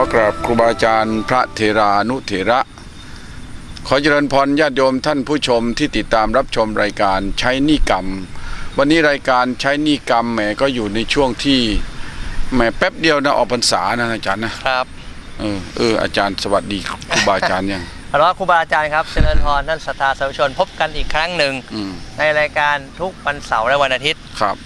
ขอกราบครูบาอาจารย์พระเทรานุเถระ ขอเจริญพรญาติโยมท่านผู้ชมที่ติดตามรับชมรายการใช้หนิกรรม วันนี้รายการใช้หนิกรรมแหมก็อยู่ในช่วงที่แหมแป๊บเดียวนะออกพรรษานะอาจารย์นะครับเออเอออาจารย์สวัสดีครูบาอาจารย์ยังขอรับครูบาอาจารย์ครับเจริญพรท่านศรัทธาสาธุชนพบกันอีกครั้งหนึ่งอืมในรายการทุกวันเสาร์และวันอาทิตย์ครับ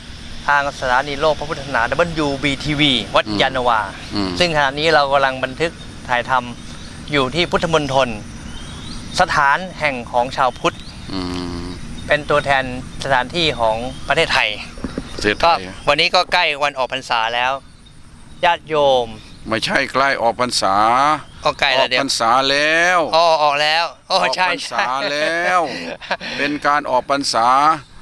ทางสถานีโลกพระพุทธศาสนา WBTV วัดอืมยานนาวา อืม ซึ่งขณะนี้เรากำลังบันทึกถ่ายทำอยู่ที่พุทธมณฑลสถานแห่งของชาวพุทธ อืมเป็นตัวแทนสถานที่ของประเทศไทย เสียไทก็ยวันนี้ก็ใกล้วันออกพรรษาแล้ว ญาติโยม ไม่ใช่ใกล้ออกพรรษาก็ใกล้อแล้อวกเดี๋ยพวรรษาแล้วอ๋อออกแล้วอ๋อออกใช่พรรใช่ษาแล้ว เป็นการออกพรรษา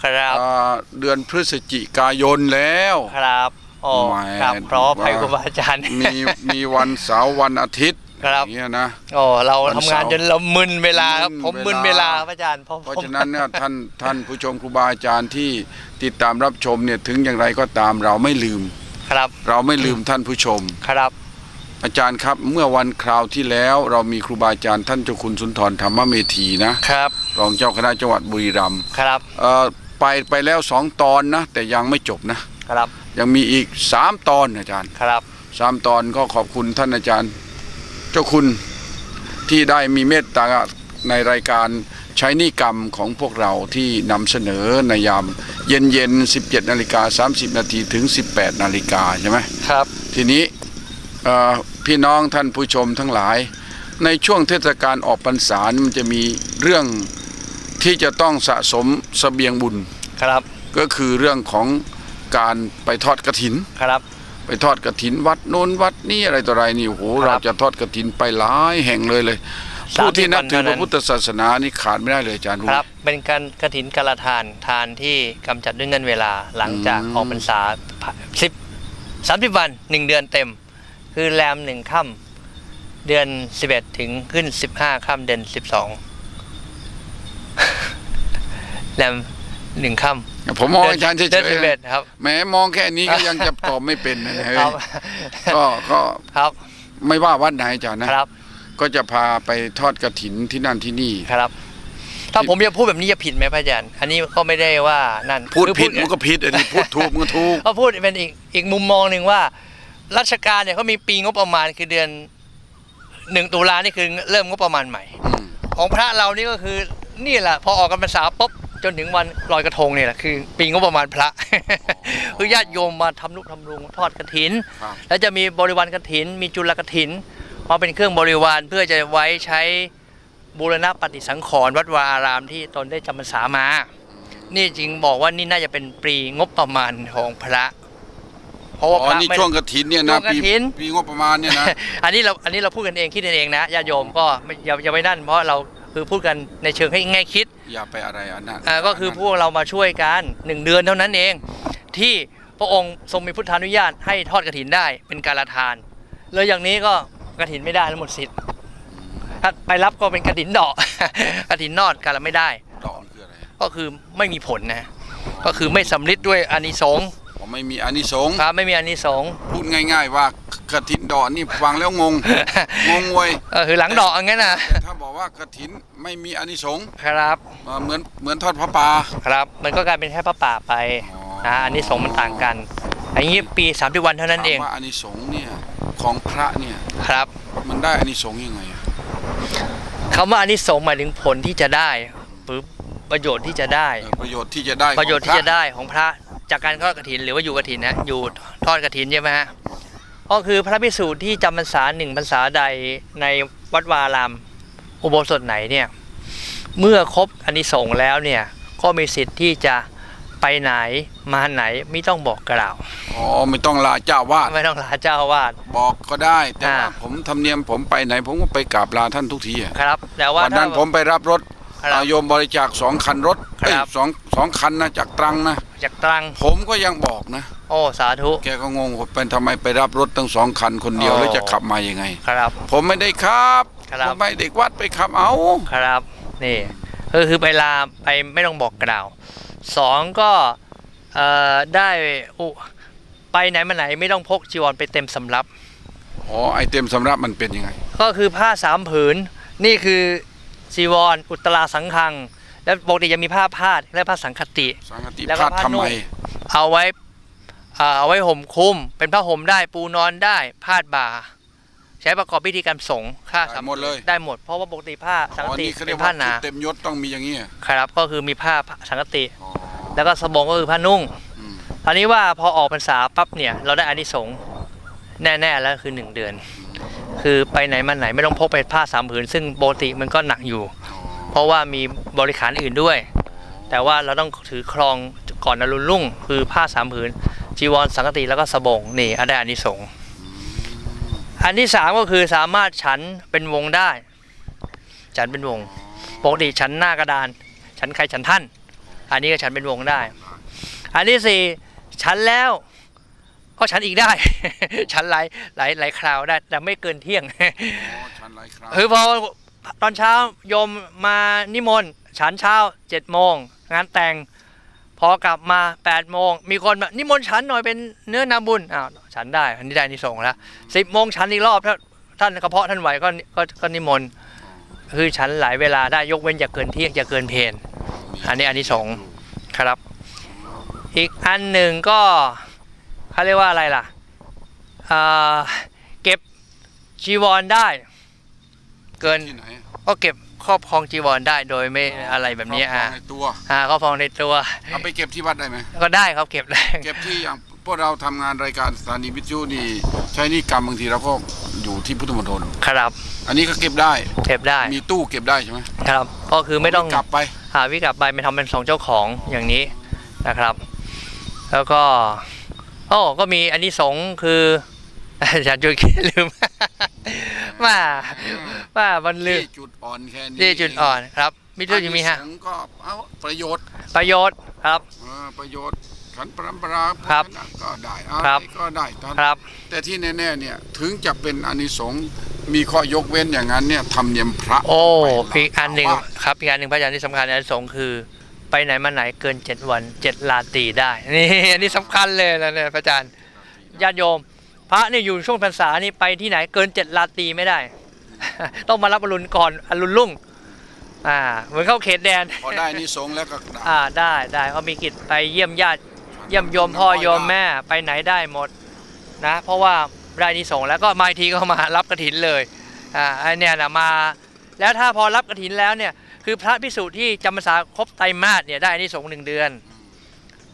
ครับอ่าเดือนพฤศจิกายนแล้ว ครับอ๋อแหมครับเพราะภัยครูบาอาจารย์ มีมีวันเสาร์วันอาทิตย์ครับ อย่างเงี้ยนะโอ้เราวันทำงานเสาร์จนเรามึนเวลาครับมึนผมมึนเวเวลา ลาครับอาจารย์เพราะเพราะผมฉะนั้นเนี่ยท่านท่านผู้ชมครูบาอาจารย์ที่ติดตามรับชมเนี่ยถึงอย่างไรก็ตามเราไม่ลืม ครับเราไม่ลืมท่านผู้ชม ครับ อาจารย์ครับเมื่อวันคราวที่แล้ว เรามีครูบาอาจารย์ท่านเจ้าคุณสุนทรธรรมเมธีนะครับ รองเจ้าคณะจังหวัดบุรีรัมย์ครับเอ่อไปไปแล้วสองตอนนะ แต่ยังไม่จบนะครับ ยังมีอีกสามตอนอาจารย์ครับสามตอนก็ขอบคุณท่านอาจารย์ เจ้าคุณที่ได้มีเมตตาในรายการใช้นิกรรมของพวกเราที่นำเสนอในยามเย็นเย็นๆ17นาฬิกา30นาทีถึง 18นาฬิกาใช่ไหมครับ ทีนี้เอ่อ พี่น้องท่านผู้ชมทั้งหลาย ในช่วงเทศกาลออกพรรษานี่มันจะมีเรื่องที่จะต้องสะสมเสบียงบุญครับ ก็คือเรื่องของการไปทอดกระถินครับ ไปทอดกระถินวัดโน้นวัดนี้อะไรต่ออะไรนี่โอ้โหครับเราจะทอดกระถินไปหลายแห่งเลยเลยสามสิบผู้ที่นับถือวันพเท่านั้นระพุทธศาสนานี่ขาดไม่ได้เลยอาจารย์รู้ครับ เป็นการกระถินกาลทานทานที่กำจัดด้วยเงินเวลาหลังจากอืมออกพรรษาสิบสามสิบวันหนึ่งเดือนเต็ม คือแรมหนึ่งค่ำเดือนสิบเอ็ดถึงขึ้นสิบห้าค่ำเดือนสิบสองแรมหนึ่งค่ำผมมองอาจารย์เฉเดือนยสิบเอ็ดครับๆแหมมองแค่นี้ก็ยังจะตอบไม่เป็นนะเฮ้ยครับก็ก็ครับไม่ว่าวัดไหนอาจารย์นะครับ ก็จะพาไปทอดกระถินที่นั่นที่นี่ครับ ถ้าผมจะพูดแบบนี้จะผิดไหมพระอาจารย์ อันนี้ก็ไม่ได้ว่านั่นพูดคือผิดมันก็ผิดอันนี้พูดถูกมันก็ถูกก็พูดเป็นอีกอีกมุมมองหนึ่งว่า ราชการเนี่ยเขามีปีงบประมาณคือเดือนหนึ่งตุลานี่คือเริ่มงบประมาณใหม่อืมของพระเรานี่ก็คือนี่แหละพอออกกันพรรษาปุ๊บจนถึงวันลอยกระทงเนี่ยแหละคือ ปีงบประมาณพระคือญาติโยมมาทำนุทำรุงทอดกระถินครับแล้วจะมีบริวารกระถิน มีจุลกระถินมาเป็นเครื่องบริวารเพื่อจะไว้ใช้บูรณะปฏิสังขรณ์วัดวาอารามที่ตนได้จำพรรษามา นี่จริงบอกว่านี่น่าจะเป็นปีงบประมาณของพระ เพราะว่าอ๋พอระนี่ไม่ช่วงกระถินเนี่ยนะช่วงกปีฐิน ปีงบประมาณเนี่ยนะ อันนี้เราอันนี้เราพูดกันเองคิดกันเองนะญาติโยมก็ไม่อย่าอย่าไปนั่น เพราะเราคือพูดกันในเชิงให้ง่ายคิด อย่าไปอะไรอันนั้นอ่าก็คือพวกเรามาช่วยกันหนึ่งเดือนเท่านั้นเอง ที่พระองค์ทรงมีพุทธานุญาตให้ทอดกระถินได้เป็นการละทาน เลยอย่างนี้ก็กระถินไม่ได้แล้วหมดสิทธิ์ถ้าไปรับก็เป็นกระถินดอก กระถินนอดการละไม่ได้ ดอกมันคืออะไรก็คือไม่มีผลนะ ก็คือไม่สำลิดด้วยอานิสงส์ผม ไม่มีอานิสงส์ครับไม่มีอานิสงส์พูดง่าย ๆ ว่ากระถินดอกนี่ฟังแล้วงง งงเว้ยเออคือหลังดอกอย่างนั้นนะแต่ถ้าบอกว่ากระถินไม่มีอานิสงส์ครับเอ่อเหมือนเหมือนทอดพระป่าครับ มันก็กลายเป็นแค่พระป่าไปอ๋อ นะอันนี้สงส์มันต่างกันอันนี้ปี30วันเท่านั้นเองถามว่าอานิสงส์เนี่ยของพระเนี่ยครับมันได้อานิสงส์ยังไงอะคำว่าอันนี้สงส์หมายถึงผลที่จะได้หรือประโยชน์ที่จะได้ เออประโยชน์ที่จะได้ของประโยชน์ที่พจะได้ของพระ จากการทอดกฐินหรือว่าอยู่กฐินนะอยู่ทอดกฐินใช่ไหมฮะก็คือพระภิกษุที่จำพรรษาหนึ่งพรรษาใดในวัดวาอารามอุโบสถไหนเนี่ยเมื่อครบอานิสงส์แล้วเนี่ยก็มีสิทธิ์ที่จะไปไหนมาไหนไม่ต้องบอกกล่าวอ๋อไม่ต้องลาเจ้าวาดไม่ต้องลาเจ้าอาวาดบอกก็ได้แต่ว่าอ่าผมทำเนียมผมไปไหนผมก็ไปกราบลาท่านทุกทีอะครับ แต่ว่าวันนั้นถ้าผมไปรับรถ ครับ เอาโยมบริจาคสองคันรถเอ้ยครับ สองสองคันนะจากตรังนะ จากตรัง ผมก็ยังบอกนะ โอ้ สาธุ แกก็งงว่าเป็นทำไมไปรับรถตั้งสองคันคนเดียว อ๋อ แล้วจะขับมายังไง ครับ ผมไม่ได้ครับครับ ผมไม่เด็กวัดไปขับเอาครับ นี่ก็คือไปลาไปไม่ต้องบอกกล่าวสองก็เอ่อได้อุไปไหนมาไหนไม่ต้องพกจีวรไปเต็มสำรับ อ๋อไอเต็มสำรับมันเป็นยังไง ก็คือผ้าสามผืน นี่คือ จีวร อุตราสังคัง แล้วปกติจะมีผ้าพาดและผ้าสังคติ สังกติแล้วก็พาดผ้าทำนุ่ไม งเอาไว้อ่าเอาไว้ห่มคลุม เป็นผ้าห่มได้ปูนอนได้พาดบ่า ใช้ประกอบพิธีการสงฆ์ค่าได้สามหมดเลย ได้หมด เพราะว่าปกติผ้าสังอ๋คอตินี่เขาเรีเป็ยกนว่าผ้าหนาชุดเต็มยศต้องมีอย่างนี้ยครับก็คือมีผ้าสังคติ อ๋อแล้วก็สบงก็คือผ้านุ่ง อืมตอนนี้ว่าพอออกพรรษาปั๊บเนี่ยเราได้อานิสงส์ แน่ๆแล้วคือหนึ่งเดือน คือไปไหนมาไหนไม่ต้องพกไปผ้าสามผืน ซึ่งปกติมันก็หนักอยู่ เพราะว่ามีบริขารอื่นด้วย แต่ว่าเราต้องถือครองก่อนอรุณรุ่ง คือผ้าสามผืน จีวรสังกติแล้วก็สบงนี่อันได้อานิสงส์อันที่สามก็คือสามารถฉันเป็นวงได้ ฉันเป็นวงปกติฉันหน้ากระดาน ฉันใครฉันท่าน อันนี้ก็ฉันเป็นวงได้ อันที่สี่ฉันแล้ว ก็ฉันอีกได้ ฉันหลายหลายหลายคราวได้ แต่ไม่เกินเที่ยงอ๋อชันไรครับคือพอตอนเช้าโยมมานิมนต์ฉันเช้าเจ็ดโมงงานแต่งพอกลับมา8ปดโมงมีคนมานิมนต์ฉันหน่อยเป็นเนื้อนาบุญอ้าวฉันได้อันนี้ได้นิสงส์แล้วสิบโมงฉันอีกรอบถ้าท่านกระเพาะท่านไหวก็ก็ก็นิมนต์คือฉันหลายเวลาได้ยกเว้นอย่าเกินเที่ยงอย่าเกินเพนอันนี้อานิสงส์ครับ อีกอันหนึ่งก็ เขาเรียกว่าอะไรล่ะเอ่อเก็บจีวรได้ เกินที่ไหนก็เก็บครอบครองจีวรได้โดยไม่อะไรแบบนี้ครอ่าอบครองในตัวอ่าครอบครองในตัวเอาไปเก็บที่วัดได้ไหมก็ได้ครับเก็บได้เก็บที่อย่างพวกเราทำงานรายการสถานีวิทยุนี่ใช้นี่กรรมบางทีเราก็อยู่ที่พุทธมณฑลครับ อันนี้ก็เก็บได้เก็บได้ มีตู้เก็บได้ใช่ไหมครับ ก็คือไม่ต้องกลับไปหาวิกลับไปไม่ทำเป็นสองเจ้าของอย่างนี้นะครับ แล้วก็ โอ้ก็มีอันนี้สงส์คืออาจารย์จุดลืมว่าว่ามันลืที่มจุดอ่อนแค่นี้ที่จุดอ่อนครับมีจุดอยู่มีฮะอันนี้สงส์ก็เอาประโยชน์ ประโยชน์ครับเออประโยชน์ขันปรำปราครับพวกนั้นก็ได้อะไรครับก็ได้ตอนครับ แต่ที่แน่ๆเนี่ยถึงจะเป็นอานิสงส์มีข้อยกเว้นอย่างนั้นเนี่ยทำเนียมพระ โอ้ไปอีกอันหนึ่งว่าครับอีกอันหนึ่งพระอาจารย์ที่สำคัญอันสงส์คือ ไปไหนมาไหนเกินเจ็ดวันเจ็ดลาตรีได้นี่อันนี้สำคัญเลยนะเนี่ยพระอาจารย์ญาติโยม พระเนี่ยอยู่ช่วงพรรษานี่ไปที่ไหนเกินเจ็ดลาตรีไม่ได้ ต้องมารับอรุณก่อนอรุณรุ่งอ่าเหมือนเข้าเขตแดนพอได้อานิสงส์แล้วก็ได้อ่าได้ได้เขามีกิจไปเยี่ยมญาติเยี่ยมโยมพ่อโยมแม่ไปไหนได้หมดนะ เพราะว่าได้นิสงส์แล้วก็มาอีกทีก็มารับกระถินเลยอ่าอันเนี้ยนะมา แล้วถ้าพอรับกระถินแล้วเนี่ย คือพระพิสุที่จำพรรษาครบไตรมาสเนี่ยได้นิสงส์หนึ่งเดือน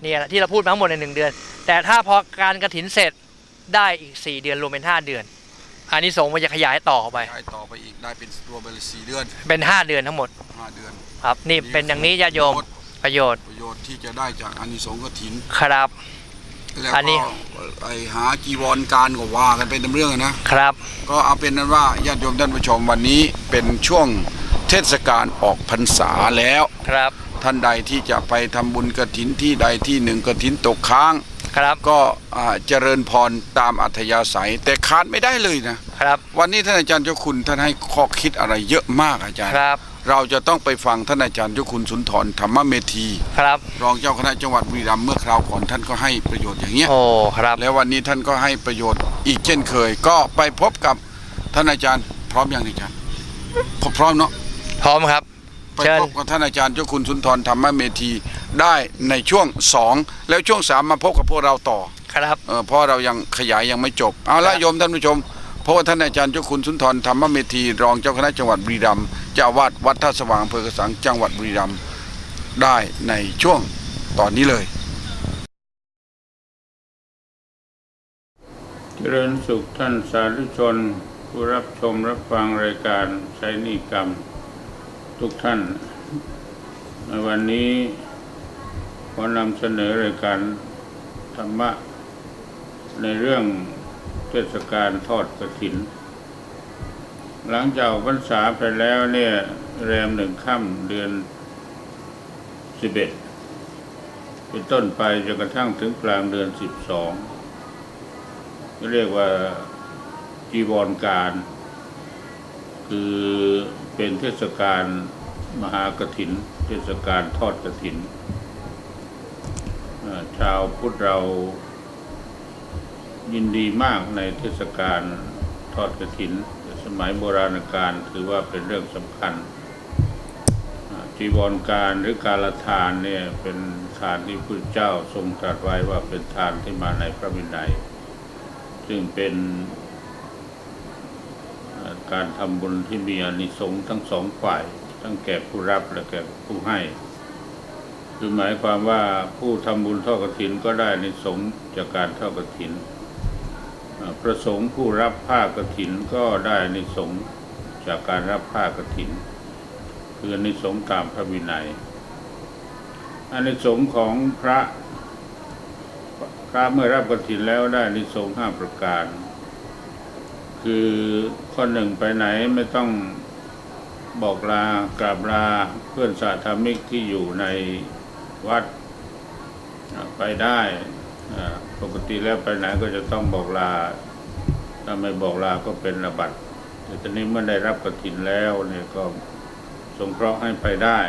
เนี่ยแหละที่เราพูดมาทั้งหมดในหนึ่งเดือน แต่ถ้าพอการกระถินเสร็จได้อีก 4 เดือนรวมเป็น 5 เดือน อันนี้สงส์มันจะขยายต่อไปย้ายต่อไปอีกได้เป็นรวมไปเลยสี่เดือนเป็น 5 เดือนทั้งหมดห้าเดือน ครับนี่เป็นอย่างนี้ญาติโยมประโยชน์ประโยชน์ที่จะได้จากอานิสงส์กฐิน ครับ แล้วอันนี้ ก็ไอหาจีวรการก็ว่ากันเป็นเรื่องอะนะ ครับ ก็เอาเป็นนั้นว่าญาติโยมท่านผู้ชมวันนี้เป็นช่วง เทศกาลออกพรรษาแล้วครับ ท่านใดที่จะไปทำบุญกฐินที่ใดที่หนึ่งกฐินตกค้างครับก็อ่าเจริญพรตามอัธยาศัย แต่ขาดไม่ได้เลยนะครับ วันนี้ท่านอาจารย์เจ้าคุณท่านให้ข้อคิดอะไรเยอะมากอาจารย์ครับเราจะต้องไปฟังท่านอาจารย์เจ้าคุณสุนทรธรรมเมธีครับ รองเจ้าคณะจังหวัดบุรีรัมย์เมื่อคราวก่อนท่านก็ให้ประโยชน์อย่างเงี้ยโอ้ครับ แล้ววันนี้ท่านก็ให้ประโยชน์อีกเช่นเคย ก็ไปพบกับท่านอาจารย์พร้อมยังอาจารย์พร้อมพร้อมเนาะ พร้อมครับ ไปเชิญ พบกับท่านอาจารย์เจ้าคุณสุนทรธรรมเมธีได้ในช่วงสองแล้วช่วงสามมาพบกับพวกเราต่อ ครับ เออเพราะเรายังขยายยังไม่จบ เอาละครับ โยมท่านผู้ชม เพราะว่าท่านอาจารย์เจ้าคุณสุนทรธรรมเมธีรองเจ้าคณะจังหวัดบุรีรัมย์เจ้าอาวาดวัดท่าสว่างอำเภอกระสังจังหวัดบุรีรัมย์ได้ในช่วงตอนนี้เลย เจริญสุขท่านสาธุชน ผู้รับชมรับฟังรายการใช้นิกรรม ทุกท่านในวันนี้ขอนำเสนอรายการธรรมะ ในเรื่องเทศกาลทอดกระถิน หลังจากพรรษาไปแล้วเนี่ยแรมหนึ่งค่ำเดือนสิบเอ็ดเป็นต้นไปจนกระทั่งถึงกลางเดือนสิบสองเรียกว่าจีวรการ คือ เป็นเทศกาลมหากถิน เทศกาลทอดกถิน ชาวพุทธเรายินดีมากในเทศกาลทอดกระถิน สมัยโบราณกาลถือว่าเป็นเรื่องสำคัญจีวรการหรือการละทานเนี่ยเป็นทานที่พระเจ้าทรงตรัสไว้ว่าเป็นทานที่มาในพระวินัย ซึ่งเป็น การทำบุญที่มีอนิสงส์ทั้งสองฝ่าย ทั้งแก่ผู้รับและแก่ผู้ให้คือหมายความว่าผู้ทำบุญทอดกฐินก็ได้อนิสงส์จากการทอดกฐินอ่าพระสงฆ์ผู้รับผ้ากฐินก็ได้อนิสงส์จากการรับผ้ากฐิน คืออนิสงส์ตามพระวินัยอานิสงส์ของพระพระเมื่อรับกฐินแล้วได้อนิสงส์ห้าประการ คือข้อหนึ่งไปไหนไม่ต้องบอกลากราบลาเพื่อนสาธมิกที่อยู่ในวัดไปได้ปกติแล้วไปไหนก็จะต้องบอกลา ถ้าไม่บอกลาก็เป็นระบัดแต่ตอนนี้เมื่อได้รับกฐินแล้วเนี่ยก็สงเคราะห์ให้ไปได้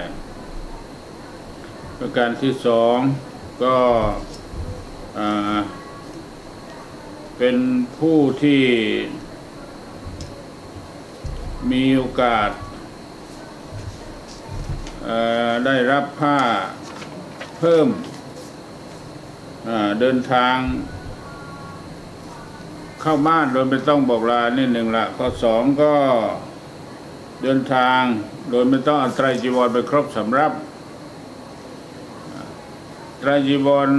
ประการที่สองก็เป็นผู้ที่ มีโอกาสได้รับผ้าเพิ่มเดินทาง เข้าบ้านโดยไม่ต้องบอกลานี่หนึ่งละข้อสองก็เดินทางโดยไม่ต้องอาไตรจีวรไปครบสำรับไตรจีวร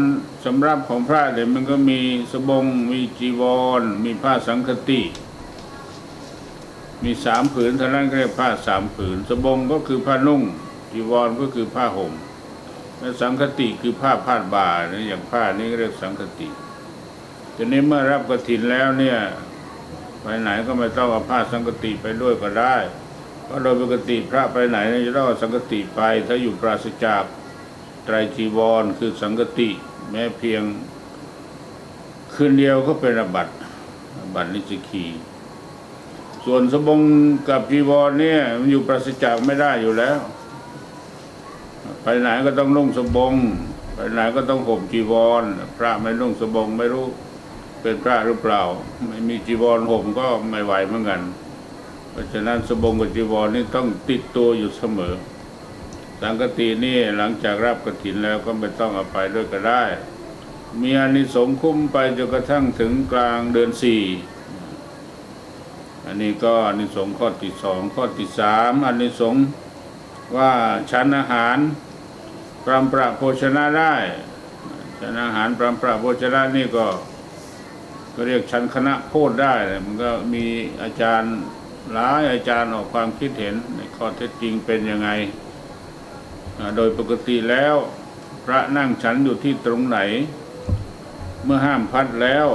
สำรับของพระเนี่ยมันก็มีสบงมีจีวร มีผ้าสังคติ มีสามผืนเท่านั้นก็เรียกผ้าสามผืน สบงก็คือผ้านุ่งจีวรก็คือผ้าห่มและสังคติคือผ้าพาดบ่านะอย่างผ้านี้เรียกสังคติทีนี้เมื่อรับกฐินแล้วเนี่ยไปไหนก็ไม่ต้องเอาผ้าสังคติไปด้วยก็ได้ เพราะโดยปกติพระไปไหนเนี่ยจะต้องสังคติไป ถ้าอยู่ปราศจากไตรจีวรคือสังกติ แม้เพียงคืนเดียวก็เป็นอบัตอบัตนิสกี ส่วนสบงกับจีวรเนี่ย มันอยู่ปราศจากไม่ได้อยู่แล้ว ไปไหนก็ต้องนุ่งสบง ไปไหนก็ต้องห่มจีวร พระไม่นุ่งสบงไม่รู้เป็นพระหรือเปล่า ไม่มีจีวรห่มก็ไม่ไหวเหมือนกัน เพราะฉะนั้นสบงกับจีวรนี่ต้องติดตัวอยู่เสมอสังกตินี่หลังจากรับกฐินแล้วก็ไม่ต้องเอาไปด้วยก็ได้ มีอานิสงส์คุ้มไปจนกระทั่งถึงกลางเดือนสี่ อันนี้ก็อานิสงส์ข้อที่สองข้อที่สามอานิสงส์ว่าชั้นอาหารปรามประโภชนะได้ชั้นอาหารปรามประโภชนะนี่ก็ก็เรียกชั้นคณะโพธได้เลยมันก็มีอาจารย์หลายอาจารย์ออกความคิดเห็นในข้อเท็จจริงเป็นยังไง โดยปกติแล้วพระนั่งฉันอยู่ที่ตรงไหน เมื่อห้ามพัดแล้ว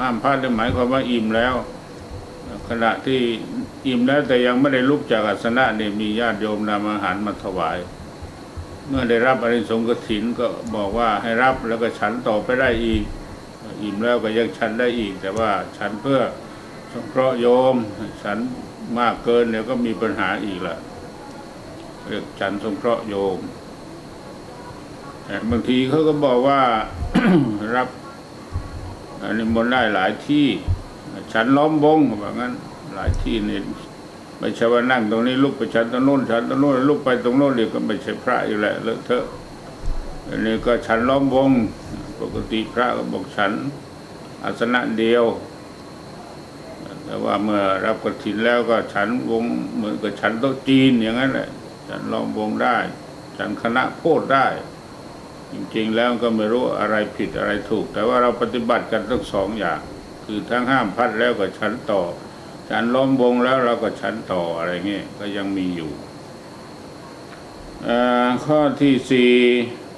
ห้ามพัดหมายความว่าอิ่มแล้ว ขณะที่อิ่มแล้วแต่ยังไม่ได้ลุกจากอาสนะเนี่ยมีญาติโยมนำอาหารมาถวาย เมื่อได้รับอานิสงกฐินก็บอกว่าให้รับแล้วก็ฉันต่อไปได้อีก อิ่มแล้วก็ยังฉันได้อีก แต่ว่าฉันเพื่อสงเคราะห์โยมฉันมากเกินเดี๋ยวก็มีปัญหาอีกละเรียกฉันสงเคราะห์โยมแต่บางทีเขาก็บอกว่ารับอันนี้มนได้หลายที่ ฉันล้อมวงแบบนั้น หลายที่นี่ไม่ใช่ว่านั่งตรงนี้ลุกไปฉันตรงโน้นฉันตรงโน้นลุกไปตรงโน้นเดี๋ยวก็ไม่ใช่พระอยู่แหละเลอะเทอะอันนี้ก็ฉันล้อมวง ปกติพระก็บอกฉันอาสนะเดียว แต่ว่าเมื่อรับกฐินแล้วก็ฉันวงเหมือนกับฉันโต๊ะจีนอย่างนั้นแหละ ฉันล้อมวงได้ ฉันคณะโพดได้ จริงๆแล้วก็ไม่รู้อะไรผิดอะไรถูก แต่ว่าเราปฏิบัติกันทั้งสองอย่าง คือทั้งห้ามพัดแล้วก็ฉันต่อ ฉันล้อมวงแล้วเราก็ฉันต่ออะไรเงี้ยก็ยังมีอยู่ข้อที่สี่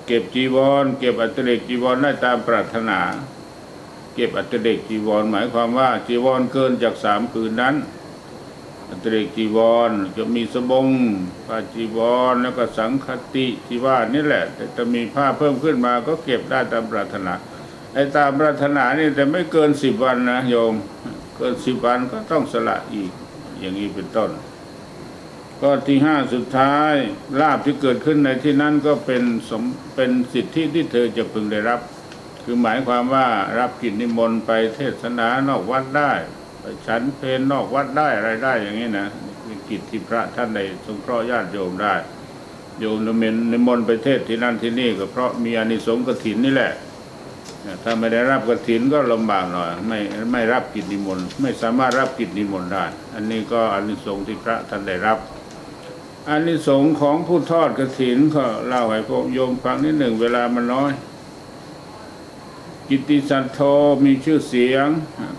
เก็บจีวร เก็บอัตเรกจีวรได้ตามปรารถนา เก็บอัตเรกจีวร หมายความว่าจีวรเกินจากสามคืนนั้น อัตเรกจีวรจะมีสบงผ้าจีวรแล้วก็สังคติที่ว่านี่แหละ แต่จะมีผ้าเพิ่มขึ้นมาก็เก็บได้ตามปรารถนา ไอ้ตามปรารถนานี่แต่ไม่เกินสิบวันนะโยม เกินสิบวันก็ต้องสละอีก อย่างนี้เป็นต้น ก็ที่ห้าสุดท้ายลาบที่เกิดขึ้นในที่นั้นก็เป็นสมเป็นสิทธิที่เธอจะพึงได้รับ คือหมายความว่ารับกิจนิมนต์ไปเทศนานอกวัดได้ ไปฉันเพนนอกวัดได้อะไรได้อย่างนี้นะกิจที่พระท่านได้สงเคราะห์ญาติโยมได้โยมนิมนต์นิมนต์ไปเทศที่นั่นที่นี่ก็เพราะมีอานิสงส์กฐินนี่แหละ ถ้าไม่ได้รับกฐินก็ลำบากหน่อยไม่ไม่รับกิจนิมนต์ไม่สามารถรับกิจนิมนต์ได้ อันนี้ก็อานิสงส์ที่พระท่านได้รับอานิสงส์ของผู้ทอดกฐินก็เล่าให้พวกโยมฟังนิดหนึ่งเวลามันน้อย กิติสันโธมีชื่อเสียง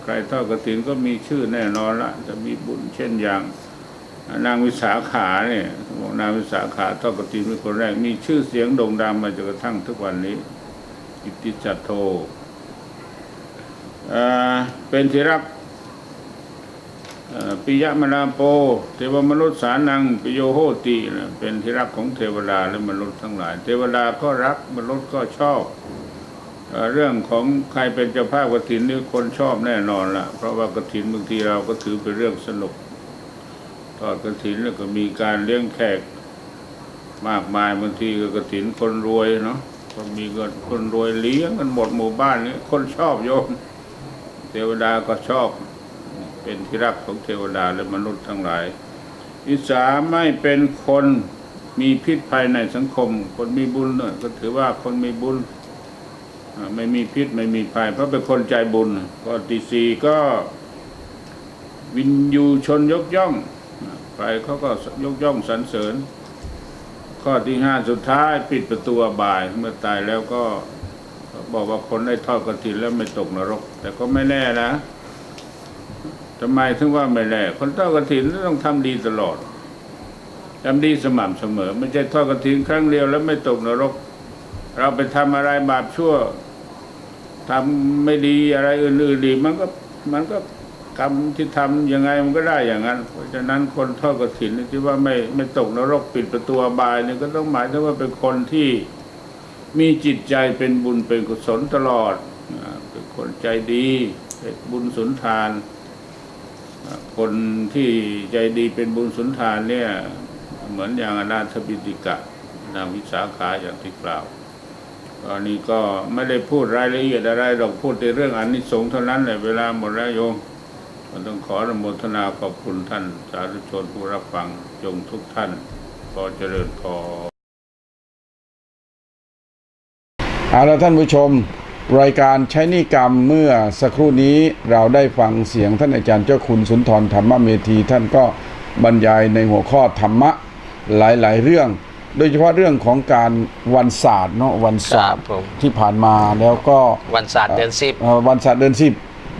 ใครทอดกฐินก็มีชื่อแน่นอนละจะมีบุญเช่นอย่างนางวิสาขาเนี่ยนางวิสาขาทอดกฐินเป็นคนแรกมีชื่อเสียงโด่งดังมาจนกระทั่งทุกวันนี้ กิตติสันโธอ่าเป็นที่รักปิยมนาโป เทวมนุษย์สานังปิโยโหตินะเป็นที่รักของเทวดาและมนุษย์ทั้งหลาย เทวดาก็รักมนุษย์ก็ชอบเอ่อเรื่องของใครเป็นเจ้าภาพกฐินนี่คนชอบแน่นอนละเพราะว่ากฐินบางทีเราก็ถือเป็นเรื่องสนุกทอดกฐินแล้วก็มีการเลี้ยงแขกมากมายบางทีก็กฐินคนรวยเนาะ ก็มีเงินคนรวยเลี้ยงกันหมดหมู่บ้านนี่คนชอบโยม เทวดาก็ชอบ เป็นที่รักของเทวดาและมนุษย์ทั้งหลาย อิสาไม่เป็นคนมีพิษภายในสังคม คนมีบุญเนี่ยก็ถือว่าคนมีบุญไม่มีพิษไม่มีภัยเพราะเป็นคนใจบุญข้อที่สี่ก็วินยูชนยกย่องอ่าใครเขาก็ยกย่องสรรเสริญ ข้อที่ห้าสุดท้ายปิดประตูอบาย เมื่อตายแล้วก็บอกว่าคนได้ทอดกฐินแล้วไม่ตกนรก แต่ก็ไม่แน่นะทำไมถึงว่าไม่แน่คนทอดกฐินต้องทำดีตลอดทำดีสม่ำเสมอ ไม่ใช่ทอดกฐินครั้งเดียวแล้วไม่ตกนรก เราไปทำอะไรบาปชั่วทำไม่ดีอะไรอื่นๆดีมันก็มันก็ กรรมที่ทำยังไงมันก็ได้อย่างนั้น เพราะฉะนั้นคนทอดกฐินที่ว่าไม่ไม่ตกนรกปิดประตูบายเนี่ยก็ต้องหมายถึงว่าเป็นคนที่มีจิตใจเป็นบุญเป็นกุศลตลอดเป็นคนใจดีเป็นบุญสุนทาน คนที่ใจดีเป็นบุญสุนทานเนี่ยเหมือนอย่างอนาถบิดิกะนางวิสาขาอย่างที่กล่าวตอนนี้ก็ไม่ได้พูดรายละเอียดอะไรหรอกพูดในเรื่องอานิสงส์เท่านั้นแหละเวลาหมดแล้วโยม ก็ต้องขออนุโมทนาขอบคุณท่าน สาธุชนผู้รับฟังจงทุกท่านขอเจริญพรเอาละท่านผู้ชม รายการใช้นิกรรมเมื่อสักครู่นี้เราได้ฟังเสียงท่านอาจารย์เจ้าคุณสุนทรธรรมเมธี ท่านก็บรรยายในหัวข้อธรรมะหลาย ๆ เรื่อง โดยเฉพาะเรื่องของการวันศาสตร์เนาะวันศาสตร์ครับผมที่ผ่านมาแล้วก็วันศาสตร์เดือนสิบเอ่อวันศาสตร์เดือนสิบ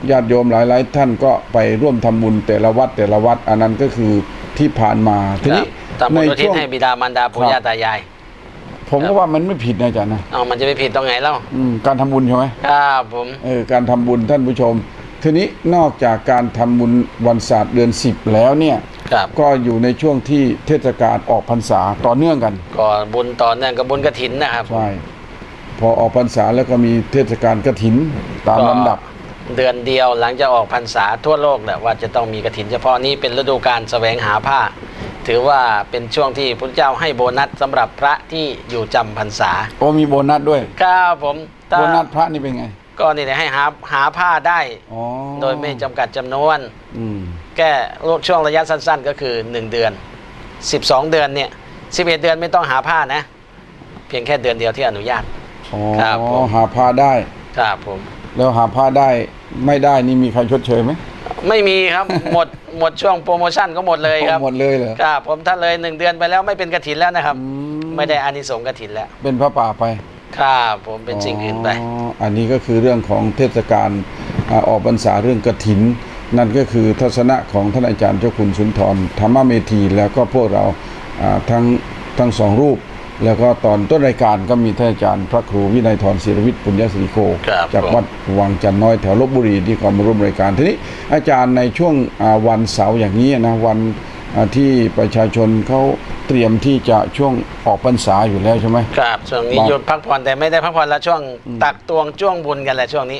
ญาติโยมหลายๆ ท่านก็ไปร่วมทำบุญแต่ละวัดแต่ละวัดอันนั้นก็คือที่ผ่านมาทีนี้ตามบุญอุทิศช่วงให้บิดามารดาปู่ครับย่าตายาย ผมก็ว่ามันไม่ผิดนะอาจารย์นะเอามันจะไปผิดตรงไหนเล่าอืมการทำบุญใช่ไหมครับผมเออการทำบุญท่านผู้ชม ทีนี้นอกจากการทำบุญวันศาสตร์เดือนสิบแล้วเนี่ยครับก็อยู่ในช่วงที่เทศกาลออกพรรษาต่อเนื่องกัน ก็บุญต่อเนื่องกับบุญกระถินนะครับใช่พอออกพรรษาแล้วก็มีเทศกาลกฐินตามก็ลำดับ เดือนเดียวหลังจากออกพรรษาทั่วโลกแหละว่าจะต้องมีกระถินเฉพาะนี้เป็นฤดูการแสวงหาผ้า ถือว่าเป็นช่วงที่พระเจ้าให้โบนัสสำหรับพระที่อยู่จำพรรษาโอ้มีโบนัสด้วยครับผมถ้าโบนัสพระนี่เป็นไง ก็นี่แหละให้หาหาผ้าได้อ๋อโดยไม่จำกัดจำนวนอืมแก้ช่วงระยะสั้น ๆ ก็คือ 1 เดือน 12 เดือนเนี่ย11 เดือนไม่ต้องหาผ้านะ เพียงแค่เดือนเดียวที่อนุญาตอ๋อครับผมหาผ้าได้ครับผม แล้วหาผ้าได้ไม่ได้นี่มีใครชดเชยไหม ไม่มีครับ หมดหมดช่วงโปรโมชั่นก็หมดเลยครับหมดเลยเหรอครับผมถ้าเลย1เดือนไปแล้วไม่เป็นกระถินแล้วนะครับอืมไม่ได้อานิสงส์กระถินแล้ว เป็นพระป่าไปครับผมเป็นสิ่งอื่นไปอ๋ออันนี้ก็คือเรื่องของเทศกาลอ่าออกพรรษาเรื่องกฐิน นั่นก็คือทัศนะของท่านอาจารย์เจ้าคุณสุนทรธรรมเมธีแล้วก็พวกเราอ่าทั้งทั้งสองรูป แล้วก็ตอนต้นรายการก็มีท่านอาจารย์พระครูวินัยทรศิรวิทย์ปุญญสิริโกครับจากผมวัดวังจันทร์น้อยแถวลบบุรีที่เขามาร่วมรายการทีนี้อาจารย์ในช่วงอ่าวันเสาร์อย่างนี้นะวันอ่าที่ประชาชนเขาเตรียมที่จะช่วงออกพรรษาอยู่แล้วใช่ไหมครับช่วงนี้บางหยุดพักผ่อนแต่ไม่ได้พักผ่อนแล้วช่วงตักตวงช่วงบุญกันแหละช่วงนี้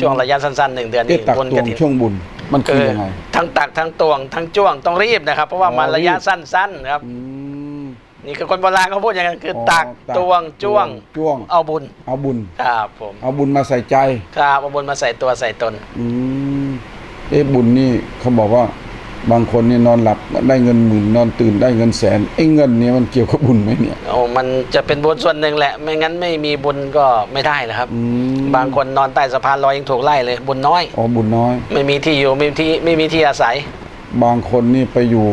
ช่วงระยะสั้นๆหนึ่งเดือนเอ๊ะนี้ตักบุญตกวระงถินช่วงบุญมันคือยังไงทั้งตักทั้งตวงทั้งจ้วงต้องรีบนะครับ เพราะว่าอ๋อมันระยะรีบสั้นๆครับอืม นี่คือคนโบราณเขาพูดอย่างนั้นคือออตักตักตวงจ้วง จ้วง เอาบุญเอาบุญ ครับผมเอาบุญมาใส่ใจ ครับเอาบุญมาใส่ตัวใส่ตน อืมเอ๊ะบุญนี่เขาบอกว่า บางคนเนี่ยนอนหลับได้เงินหมื่นนอนตื่นได้เงินแสนไอ้เงินเนี่ยมันเกี่ยวกับบุญไหมเนี่ย โอ้มันจะเป็นบุญส่วนหนึ่งแหละ ไม่งั้นไม่มีบุญก็ไม่ได้นะครับ อืม บางคนนอนใต้สะพานลอยยังถูกไล่เลย บุญน้อย อ๋อบุญน้อย ไม่มีที่อยู่ไม่มีที่ไม่มีที่อาศัย บางคนนี่ไปอยู่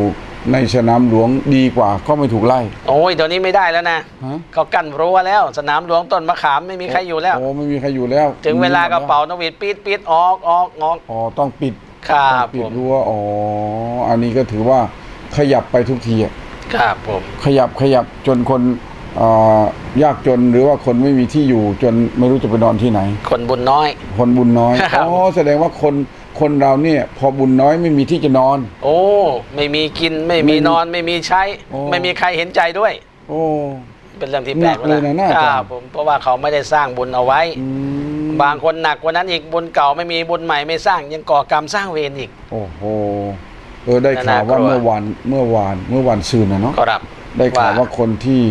ในสนามหลวงดีกว่าก็ไม่ถูกไล่ โอ้ยเดี๋ยวนี้ไม่ได้แล้วนะฮะ เขากั้นรั้วแล้ว สนามหลวงต้นมะขามไม่มีใครอยู่แล้ว โอ้ไม่มีใครอยู่แล้วถึงเวลากระเป๋านกหวีดปี๊ดปี๊ดออกออกออก อ๋อต้องปิดครับต้องปิผดมรั้วอ๋ออันนี้ก็ถือว่าขยับไปทุกทีอะครับผมขยับขยับจนคนเอ่อยากจนหรือว่าคนไม่มีที่อยู่จนไม่รู้จะไปนอนที่ไหน คนบุญน้อย คนบุญน้อยครับ อ๋อแสดงว่าคน คนเราเนี่ยพอบุญน้อยไม่มีที่จะนอน โอ้ ไม่มีกินไม่มีไม่มีนอนไม่มีใช้ โอ้ ไม่มีใครเห็นใจด้วย โอ้ เป็นเรื่องที่แปลกหนักเลยนะน่าคจะรับผมเพราะว่าเขาไม่ได้สร้างบุญเอาไว้ อืมบางคนหนักกว่านั้นอีกบุญเก่าไม่มีบุญใหม่ไม่สร้างยังก่อกรรมสร้างเวรอีก โอ้โหเออได้ข่าวว่าน่ากลัว เมื่อวานเมื่อวานเมื่อวานซืนนะเนาะก็รับได้ข่าวว่าคนที่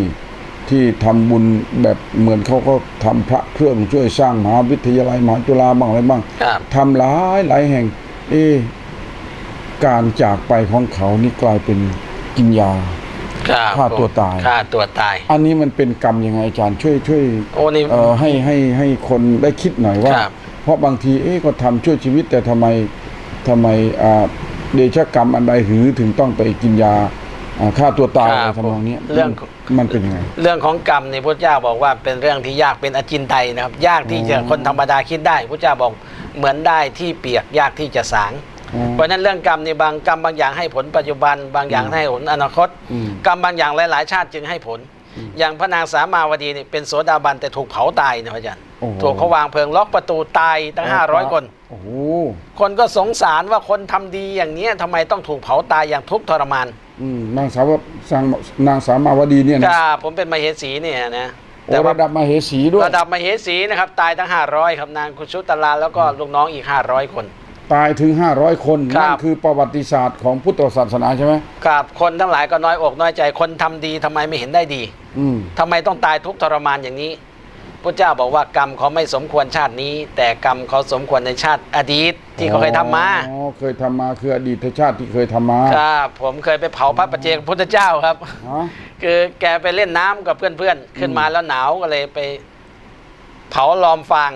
ที่ทำบุญแบบเหมือนเขาก็ทำพระเครื่องช่วยสร้างมหาวิทยาลัยมหาจุฬาบ้างอะไรบ้างครับทำหลายหลายแห่ง เอะการจากไปของเขานี่กลายเป็นกินยาครับฆ่าตัวตายฆ่าตัวตาย อันนี้มันเป็นกรรมยังไงอาจารย์ช่วยช่วยโอ้นี่เอ่อให้ให้ให้คนได้คิดหน่อยว่าครับเพราะบางทีเอ๊ะก็ทำช่วยชีวิตแต่ทำไมทำไมอ่าเดชะกรรมอันใดหือถึงต้องไปกินยา อ่าฆ่าตัวตายอะไรทำนองเนี้ยเรื่อง มันเป็นยังไง เรื่องของกรรมเนี่ยพระเจ้าบอกว่าเป็นเรื่องที่ยากเป็นอจินไตยนะครับ ยากที่จะอ๋อคนธรรมดาคิดได้พระเจ้าบอกเหมือนได้ที่เปียกยากที่จะสางอ๋อเพราะฉะนั้นเรื่องกรรมในบางกรรมบางอย่างให้ผลปัจจุบัน บางอย่างให้ผลอนาคต อืม กรรมบางอย่างหลาย ๆ ชาติจึงให้ผล อย่างพระนางสามาวดีนี่เป็นโสดาบันแต่ถูกเผาตายนะพระอาจารย์ โอ้โห ถูกเขาวางเพลิงล็อกประตูตายตั้ง 500 คน โอ้โหคนก็สงสารว่าคนทำดีอย่างนี้ยทำไมต้องถูกเผาตายอย่างทุกข์ทรมานอืมนางสาวสางนางสามาวดีเนี่ยก็นะผมเป็นมเหสีเนี่ยนะโอ้แต่ว่าระดับมาเหสีด้วยระดับมเหสีนะครับตายทั้ง 500 ครับนางคุชุตลาแล้วก็ลูกน้องอีก 500 คน ตายถึง 500 คนครับ นั่นคือประวัติศาสตร์ของพุทธศาสนาใช่ไหมครับคนทั้งหลายก็น้อยอกน้อยใจคนทำดีทำไมไม่เห็นได้ดีอืม ทำไมต้องตายทุกข์ทรมานอย่างนี้ พระเจ้าบอกว่ากรรมเขาไม่สมควรชาตินี้ แต่กรรมเขาสมควรในชาติอดีตที่เขาเคยทำมาอ๋อเคยทำมาคืออดีตชาติที่เคยทำมาครับผมเคยไปเผาพระประเจกพุทธเจ้าครับ ฮะคือแกไปเล่นน้ำกับเพื่อนๆ ขึ้นมาแล้วหนาวก็เลยไป เผาลอมฟาง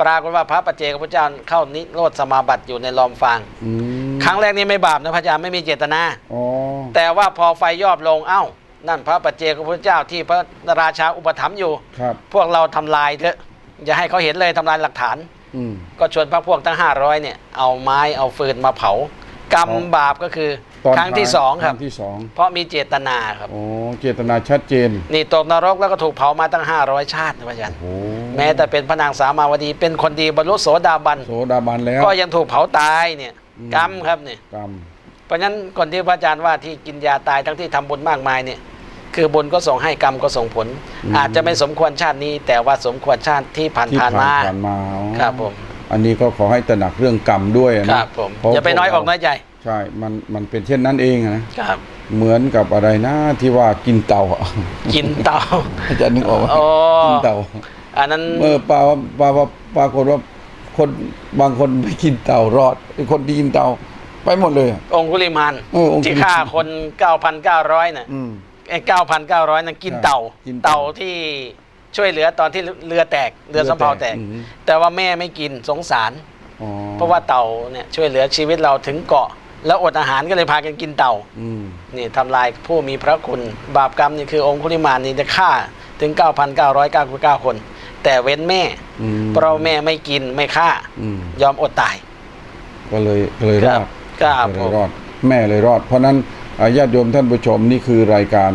ปรากฏว่าพระประเจกพุทธเจ้าเข้านิโรธสมาบัติอยู่ในลอมฟาง อืมครั้งแรกนี่ไม่บาปนะพระอาจารย์ไม่มีเจตนา อ๋อแต่ว่าพอไฟยอบลงเอ้า นั่นพระปัจเจกพุทธเจ้าที่พระราชาอุปถัมภ์อยู่ ครับพวกเราทำลายเถอะอย่าให้เขาเห็นเลยทำลายหลักฐาน อืม ก็ชวนพระพวกทั้ง500เนี่ยเอาไม้เอาฟืนมาเผากรรมอ๋อบาปก็คือตอนครั้งที่สองครับ ครั้งที่สอง เพราะมีเจตนาครับ โอ้เจตนาชัดเจน นี่ตกนรกแล้วก็ถูกเผามาตั้ง 500 ชาตินะพระอาจารย์ โอ้แม้แต่เป็นพระนางสามาวดี เป็นคนดีบรรลุโสดาบัน โสดาบันแล้ว ก็ยังถูกเผาตายเนี่ย อืม กรรมครับเนี่ย กรรม เพราะฉะนั้นคนที่พระอาจารย์ว่าที่กินยาตายทั้งที่ทำบุญมากมายเนี่ย คือ บุญก็ส่งให้กรรมก็ส่งผล อาจจะไม่สมควรชาตินี้ แต่ว่าสมควรชาติที่ผ่านที่ผ่านมาผ่านมาอ๋อครับผมอันนี้ก็ขอให้ตระหนักเรื่องกรรมด้วยคนะรับผมเพราะอย่าไปน้อยอกน้อยใจใช่มันมันเป็นเช่นนั้นเองนะครับ เหมือนกับอะไรนะที่ว่ากินเต่าอะกินเต่าอาจารย์นึกออกไหมโอ้กินเต่าอันนั้นเมื่อปลาปลาปลาปรากฏว่าคนบางคนไปกินเต่ารอดไอ้คนที่กินเต่าไปหมดเลยอะองคุลิมานเออองคุลิมานที่ฆ่าคน 9,900น่ะอืมไอ้9,900นั่นกินเต่ากินเต่า เต่าที่ช่วยเหลือตอนที่เรือแตกเรือสำเภาแตก อืมแต่ว่าแม่ไม่กินสงสาร อ๋อเพราะว่าเต่าเนี่ยช่วยเหลือชีวิตเราถึงเกาะ แล้วอดอาหารก็เลยพากันกินเต่า อืม นี่ทำลายผู้มีพระคุณ บาปกรรมนี่คือองคุลิมานนี่จะฆ่าถึง 9,999 คน แต่เว้นแม่ อืมเพราะแม่ไม่กินไม่ฆ่า อืม ยอมอดตาย ก็เลยก็เลยรอดครับก็ผเลยมรอด แม่เลยรอด เพราะนั้นอ่า ญาติโยมท่านผู้ชมนี่คือรายการ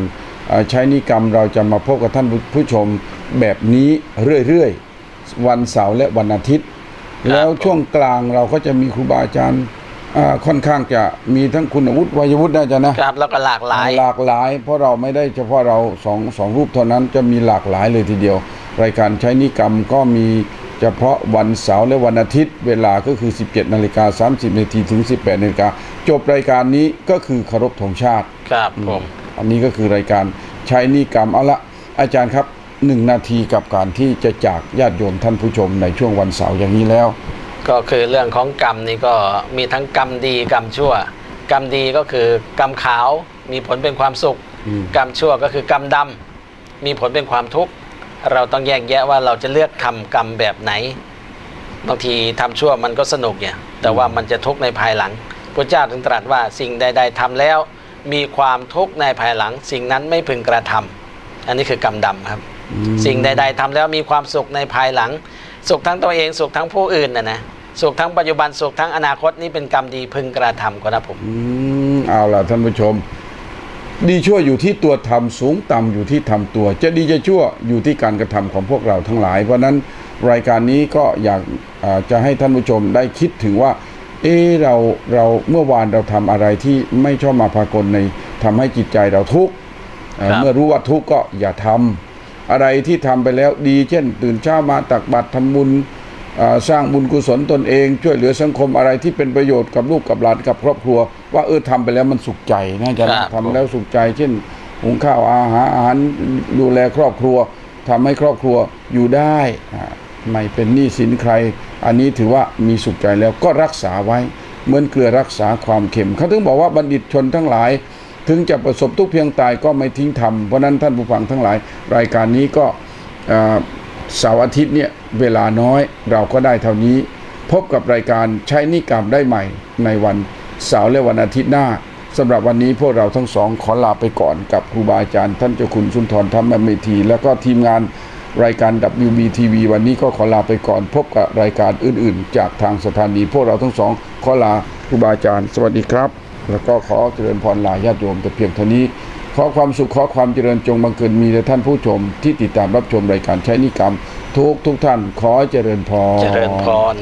อ่าใช้นิกรรมเราจะมาพบกับท่านผู้ชมแบบนี้เรื่อยๆ วันเสาร์และวันอาทิตย์ แล้วช่วงกลางเราก็จะมีครูบาอาจารย์อ่าค่อนข้างจะมีทั้งคุณวุฒิวัยวุฒินะจ๊ะนะครับแล้วก็หลากหลายหลากหลาย เพราะเราไม่ได้เฉพาะเราสองสองรูปเท่านั้นจะมีหลากหลายเลยทีเดียว รายการใช้นิกรรมก็มี เฉพาะวันเสาร์และวันอาทิตย์ เวลาก็คือ 17นาฬิกา30นาทีถึง 18นาฬิกาจบรายการนี้ก็คือเคารพธงชาติครับผมอันนี้ก็คือรายการใช้นิกรรมเอาละอาจารย์ครับหนึ่งนาทีกับการที่จะจากญาติโยมท่านผู้ชมในช่วงวันเสาร์อย่างนี้แล้ว ก็คือเรื่องของกรรมนี่ก็มีทั้งกรรมดีกรรมชั่ว กรรมดีก็คือกรรมขาวมีผลเป็นความสุขอืมกรรมชั่วก็คือกรรมดำมีผลเป็นความทุกข์ เราต้องแยกแยะว่าเราจะเลือกทำกรรมแบบไหน บางทีทำชั่วมันก็สนุกเนี่ย แต่ว่ามันจะทุกข์ในภายหลัง พระเจ้าถึงตรัสว่าสิ่งใด ๆทำแล้ว มีความทุกข์ในภายหลัง สิ่งนั้นไม่พึงกระทำอันนี้คือกรรมดำครับ สิ่งใด ๆทำแล้วมีความสุขในภายหลัง สุขทั้งตัวเองสุขทั้งผู้อื่นนะนะสุขทั้งปัจจุบันสุขทั้งอนาคตนี่เป็นกรรมดีพึงกระทำครับผมอืมเอาล่ะท่านผู้ชม ดีชั่วอยู่ที่ตัวทำสูงต่ำอยู่ที่ทำตัว จะดีจะชั่วอยู่ที่การกระทำของพวกเราทั้งหลาย เพราะฉะนั้นรายการนี้ก็อยากอาจะให้ท่านผู้ชมได้คิดถึงว่า เออเราเราเมื่อวานเราทำอะไรที่ไม่ชอบมาพากลในทำให้จิตใจเราทุกข์เอ่อครับเมื่อรู้ว่าทุกข์ก็อย่าทำอะไรที่ทำไปแล้วดี เช่น ตื่นเช้ามาตักบาตรทำบุญอ่า สร้างบุญกุศลตนเอง ช่วยเหลือสังคมอะไรที่เป็นประโยชน์กับลูกกับหลานกับครอบครัว ว่าเออทำไปแล้วมันสุขใจน่าจะครับทำแล้วสุขใจ เช่นหุงข้าวอาหารอาหารดูแลครอบครัวทำให้ครอบครัวอยู่ได้อ่าไม่เป็นหนี้สินใคร อันนี้ถือว่ามีสุขใจแล้วก็รักษาไว้เหมือนเกลือรักษาความเค็มเขาถึงบอกว่าบัณฑิตชนทั้งหลาย ถึงจะประสบทุกข์เพียงตายก็ไม่ทิ้งธรรมเพราะฉะนั้นท่านผู้ฟังทั้งหลาย รายการนี้ก็ เสาร์อาทิตย์เนี่ยเวลาน้อยเราก็ได้เท่านี้ พบกับรายการใช้นิกรรมได้ใหม่ในวันเสาร์และวันอาทิตย์หน้าสำหรับวันนี้พวกเราทั้งสองขอลาไปก่อนกับครูบาอาจารย์ท่านเจ้าคุณสุนทรธรรมเมธี แล้วก็ทีมงานรายการ WBTV วันนี้ก็ขอลาไปก่อน พบกับรายการอื่นๆ จากทางสถานี พวกเราทั้งสองขอลาครูบาอาจารย์ สวัสดีครับ แล้วก็ขอเจริญพรลาญาติโยมแต่เพียงเท่านี้ อความสุขขอความเจริญจงบังเกิดมีแด่ท่านผู้ชม ที่ติดตามรับชมรายการใช้นิกรรม ทุกทุกท่านขอเจริญพรเจริญพร